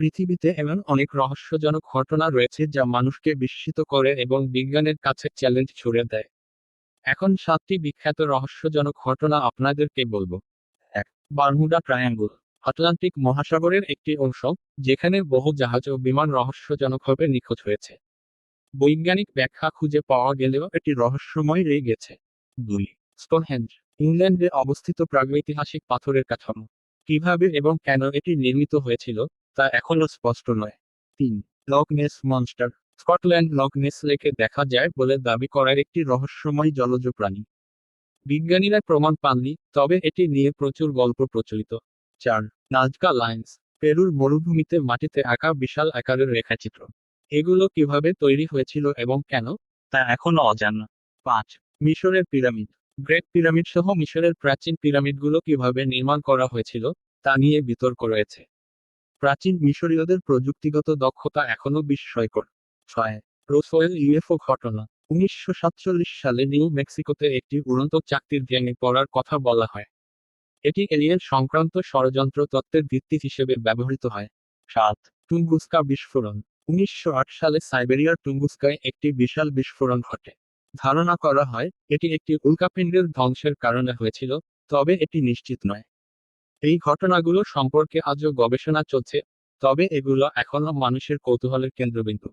পৃথিবীতে এমন অনেক রহস্যজনক ঘটনা রয়েছে যা মানুষকে বিস্মিত করে এবং বিজ্ঞানের কাছে চ্যালেঞ্জ ছুড়ে দেয়। এখন সাতটি বিখ্যাত রহস্যজনক ঘটনা আপনাদেরকে বলব। এক, বারমুডা ট্রায়াঙ্গুল। আটলান্টিক মহাসাগরের একটি অংশ, যেখানে বহু জাহাজ ও বিমান রহস্যজনকভাবে নিখোঁজ হয়েছে। বৈজ্ঞানিক ব্যাখ্যা খুঁজে পাওয়া গেলেও এটি রহস্যময় রয়ে গেছে। দুই, স্টোনহেঞ্জ। ইংল্যান্ডে অবস্থিত প্রাগৈতিহাসিক পাথরের কাঠামো। কীভাবে এবং কেন এটি নির্মিত হয়েছিল? তা এখনও স্পষ্ট নয়। তিন Loch Ness monster. Scotland Loch Ness লেকে দেখা যায় বলে দাবি করার একটি রহস্যময় জলজ প্রাণী। বিজ্ঞানীরা প্রমাণ পাননি, তবে এটি নিয়ে প্রচুর গল্প প্রচলিত। চার, নাজকা লাইন্স, পেরুর মরুভূমিতে মাটিতে আঁকা বিশাল আকারের রেখাচিত্র। এগুলো কীভাবে তৈরি হয়েছিল এবং কেন, তা এখনও অজানা। পাঁচ, মিশরের পিরামিড। গ্রেট পিরামিড সহ মিশরের প্রাচীন পিরামিডগুলো কীভাবে নির্মাণ করা হয়েছিল, তা নিয়ে বিতর্ক রয়েছে। প্রাচীন মিশরীয়দের প্রযুক্তিগত দক্ষতা এখনও বিস্ময়কর। ছয়, রোসওয়েল ইউএফও ঘটনা। উনিশশো সাতচল্লিশ সালে নিউ মেক্সিকোতে একটি উড়ন্ত চাকতির ভেঙে পড়ার কথা বলা হয়। এটি এলিয়েন সংক্রান্ত ষড়যন্ত্র তত্ত্বের ভিত্তি হিসেবে ব্যবহৃত হয়। সাত, টুঙ্গুস্কা বিস্ফোরণ। উনিশশো আট সালে সাইবেরিয়ার টুঙ্গুস্কায় একটি বিশাল বিস্ফোরণ ঘটে। ধারণা করা হয়, এটি একটি উল্কাপিণ্ডের ধ্বংসের কারণে হয়েছিল, তবে এটি নিশ্চিত নয়। এই ঘটনাগুলো সম্পর্কে আজও গবেষণা চলছে তবে এগুলো এখনও মানুষের কৌতূহলের কেন্দ্রবিন্দু।